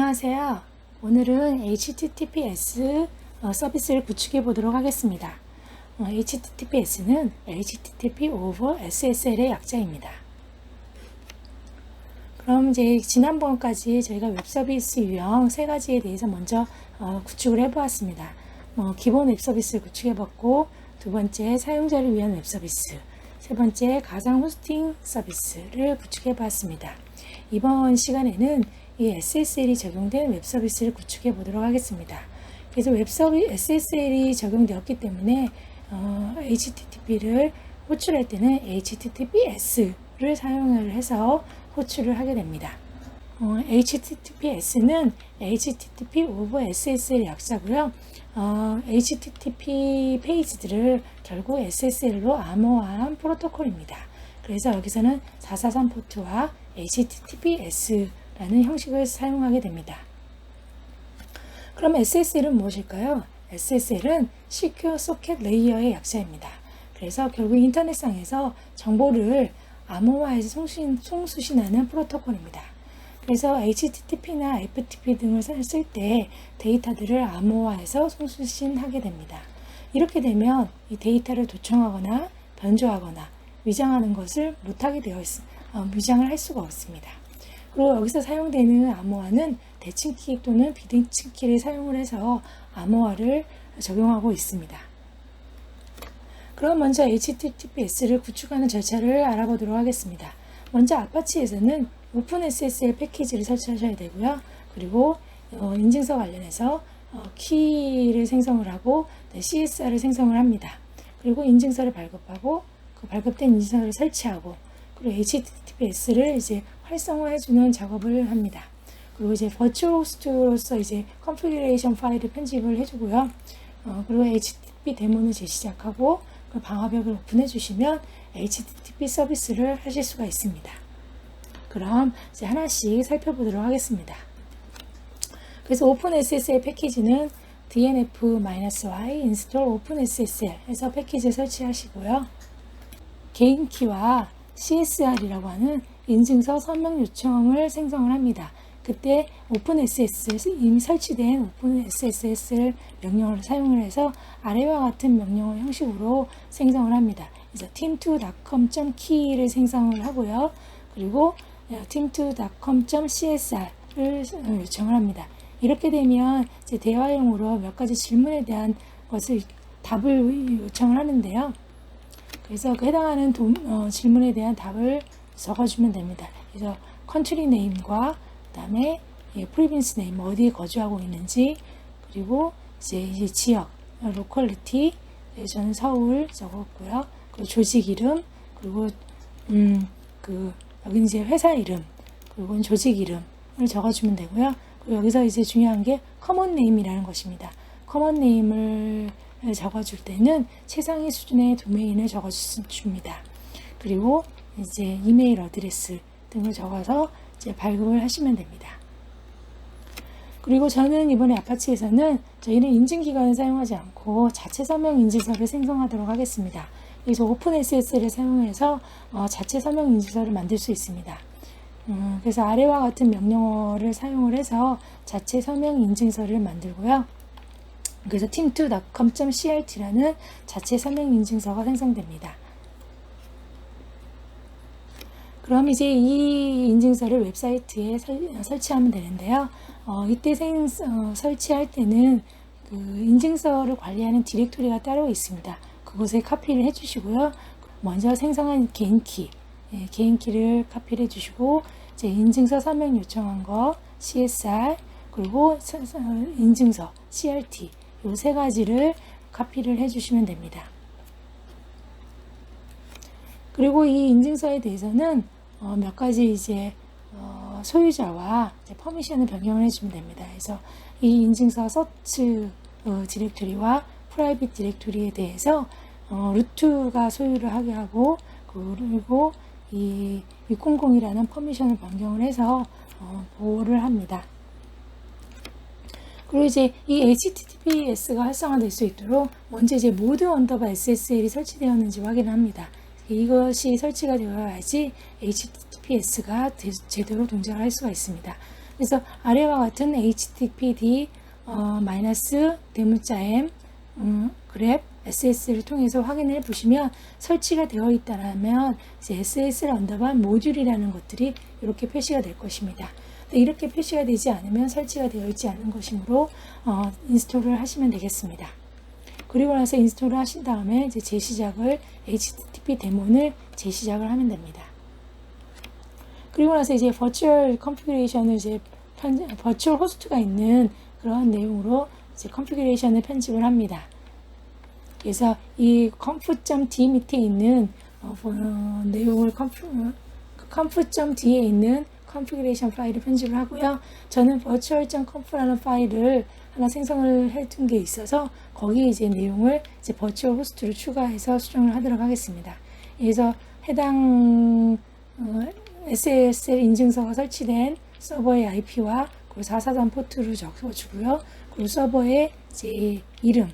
안녕하세요. 오늘은 HTTPS 어, 서비스를 구축해 보도록 하겠습니다. 어, HTTPS는 HTTP over SSL의 약자입니다. 그럼 이제 지난번까지 저희가 웹 서비스 유형 세 가지에 대해서 먼저 어, 구축을 해보았습니다. 어, 기본 웹 서비스를 구축해봤고 두 번째 사용자를 위한 웹 서비스, 세 번째 가상 호스팅 서비스를 구축해 봤습니다. 이번 시간에는 이 SSL이 적용된 웹 서비스를 구축해 보도록 하겠습니다. 그래서 웹 서비 SSL이 적용되었기 때문에 어, HTTP를 호출할 때는 HTTPS를 사용을 해서 호출을 하게 됩니다. 어, HTTPS는 HTTP over SSL 약자고요. 어, HTTP 페이지들을 결국 SSL로 암호화한 프로토콜입니다. 그래서 여기서는 443 포트와 HTTPS 라는 형식을 사용하게 됩니다. 그럼 SSL은 무엇일까요? SSL은 Secure Socket Layer의 약자입니다. 그래서 결국 인터넷상에서 정보를 암호화해서 송수신, 송수신 하는 프로토콜입니다. 그래서 HTTP나 FTP 등을 쓸 때 데이터들을 암호화해서 송수신하게 됩니다. 이렇게 되면 이 데이터를 도청하거나 변조하거나 위장하는 것을 못하게 되어 있, 어, 위장을 할 수가 없습니다. 그리고 여기서 사용되는 암호화는 대칭키 또는 비대칭키를 사용을 해서 암호화를 적용하고 있습니다. 그럼 먼저 HTTPS를 구축하는 절차를 알아보도록 하겠습니다. 먼저 아파치에서는 오픈SSL 패키지를 설치하셔야 되고요. 그리고 어, 인증서 관련해서 어, 키를 생성을 하고 네, CSR을 생성을 합니다. 그리고 인증서를 발급하고 그 발급된 인증서를 설치하고 그리고 HTTPS를 이제 활성화해주는 작업을 합니다. 그리고 이제 버추얼 호스트로서 이제 컨피그레이션 파일을 편집을 해주고요. 어, 그리고 HTTP 데모는 이제 시작하고 그 방화벽을 오픈해 주시면 HTTP 서비스를 하실 수가 있습니다. 그럼 이제 하나씩 살펴보도록 하겠습니다. 그래서 오픈SSL 패키지는 dnf-y install openSSL 해서 패키지 설치하시고요. 개인 키와 CSR이라고 하는 인증서 서명 요청을 생성을 합니다. 그때 OpenSSL 이미 설치된 OpenSSL 명령을 사용을 해서 아래와 같은 명령어 형식으로 생성을 합니다. 그래서 team2.com.key를 생성을 하고요. 그리고 team2.com.csr을 요청을 합니다. 이렇게 되면 이제 대화용으로 몇 가지 질문에 대한 것을 답을 요청을 하는데요. 그래서 그 해당하는 도, 어, 질문에 대한 답을 적어주면 됩니다. 그래서 컨트리 네임과 그다음에 예, 프리빈스 네임 어디에 거주하고 있는지 그리고 이제, 이제 지역 로컬리티 예, 저는 서울 적었고요. 그리고 조직 이름 그리고 음 그 여기 이제 회사 이름 그리고 조직 이름을 적어주면 되고요. 그리고 여기서 이제 중요한 게 커먼 네임이라는 것입니다. 커먼 네임을 적어줄 때는 최상위 수준의 도메인을 적어줍니다. 그리고 이제 이메일 어드레스 등을 적어서 이제 발급을 하시면 됩니다. 그리고 저는 이번에 아파치에서는 저희는 인증기관을 사용하지 않고 자체 서명 인증서를 생성하도록 하겠습니다. 그래서 오픈 SSL을 사용해서 어, 자체 서명 인증서를 만들 수 있습니다. 음, 그래서 아래와 같은 명령어를 사용을 해서 자체 서명 인증서를 만들고요. 그래서 team2.com.crt라는 자체 서명 인증서가 생성됩니다. 그럼 이제 이 인증서를 웹사이트에 설, 치하면 되는데요. 어, 이때 생, 어, 설치할 때는 그 인증서를 관리하는 디렉토리가 따로 있습니다. 그곳에 카피를 해주시고요. 먼저 생성한 개인키, 예, 개인키를 카피를 해주시고 이제 인증서 서명 요청한 거 CSR 그리고 인증서 CRT 이 세 가지를 카피를 해주시면 됩니다. 그리고 이 인증서에 대해서는 어, 몇 가지 이제 어, 소유자와 이제 퍼미션을 변경을 해주면 됩니다. 그래서 이 인증서 서치 어, 디렉토리와 프라이빗 디렉토리에 대해서 어, 루트가 소유를 하게 하고 그리고 이 600이라는 퍼미션을 변경을 해서 어, 보호를 합니다. 그리고 이제 이 HTTPS가 활성화될 수 있도록 먼저 이제 모드 언더바 SSL이 설치되었는지 확인을 합니다. 이것이 설치가 되어야지 HTTPS가 제대로 동작을 할 수가 있습니다. 그래서 아래와 같은 httpd 어, 마이너스 대문자 m 음, 그랩 SS를 통해서 확인을 보시면 설치가 되어 있다라면 SSL 언더바 모듈이라는 것들이 이렇게 표시가 될 것입니다. 이렇게 표시가 되지 않으면 설치가 되어 있지 않은 것이므로 어, 인스톨을 하시면 되겠습니다. 그리고 나서 인스톨을 하신 다음에 이제 재시작을 HTTP 데모를 재시작을 하면 됩니다. 그리고 나서 이제 버추얼 컨피그레이션을 이제 편, 버추얼 호스트가 있는 그런 내용으로 이제 컨피그레이션을 편집을 합니다. 그래서 이 conf.d 밑에 있는 어, 어, 내용을 conf, conf.d에 있는 컨피그레이션 파일을 편집을 하고요. 저는 virtual.conf라는 파일을 하나 생성을 해둔 게 있어서 거기에 이제 내용을 이제 버추얼 호스트로 추가해서 수정을 하도록 하겠습니다. 그래서 해당 어, SSL 인증서가 설치된 서버의 IP와 그리고 443 포트를 적어주고요. 그리고 서버의 이제 이름,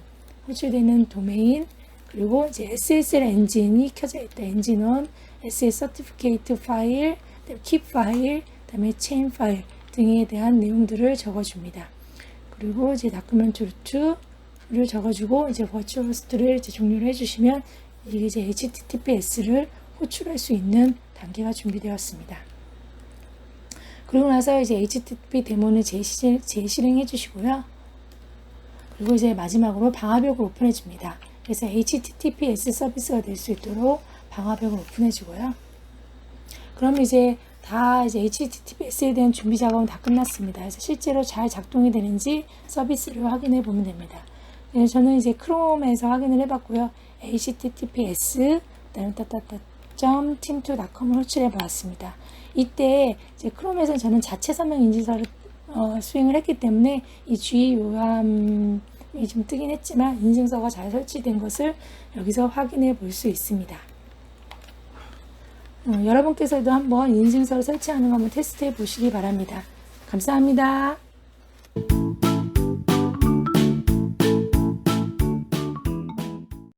호출되는 도메인, 그리고 이제 SSL 엔진이 켜져 있다. 엔진1, SS 서티피케이트 파일, 킵 파일, 그다음에 체인 파일 등에 대한 내용들을 적어줍니다. 그리고 이제 다큐멘트 루트를 적어주고 이제 버추얼 호스트를 이제 종료를 해주시면 이게 이제 HTTPS를 호출할 수 있는 단계가 준비되었습니다. 그리고 나서 이제 HTTP 데모는 재실, 재실행해 주시고요. 그리고 이제 마지막으로 방화벽을 오픈해 줍니다. 그래서 HTTPS 서비스가 될 수 있도록 방화벽을 오픈해 주고요. 그럼 이제 다 이제 HTTPS에 대한 준비 작업은 다 끝났습니다. 그래서 실제로 잘 작동이 되는지 서비스를 확인해 보면 됩니다. 네, 저는 이제 크롬에서 확인을 해봤고요. HTTPS 따따따따 team2.com을 호출해 보았습니다. 이때 이제 크롬에서 저는 자체 서명 인증서를 어, 수행을 했기 때문에 이 주의 요함이 좀 뜨긴 했지만 인증서가 잘 설치된 것을 여기서 확인해 볼 수 있습니다. 어, 여러분께서도 한번 인증서를 설치하는 거 한번 테스트해 보시기 바랍니다. 감사합니다.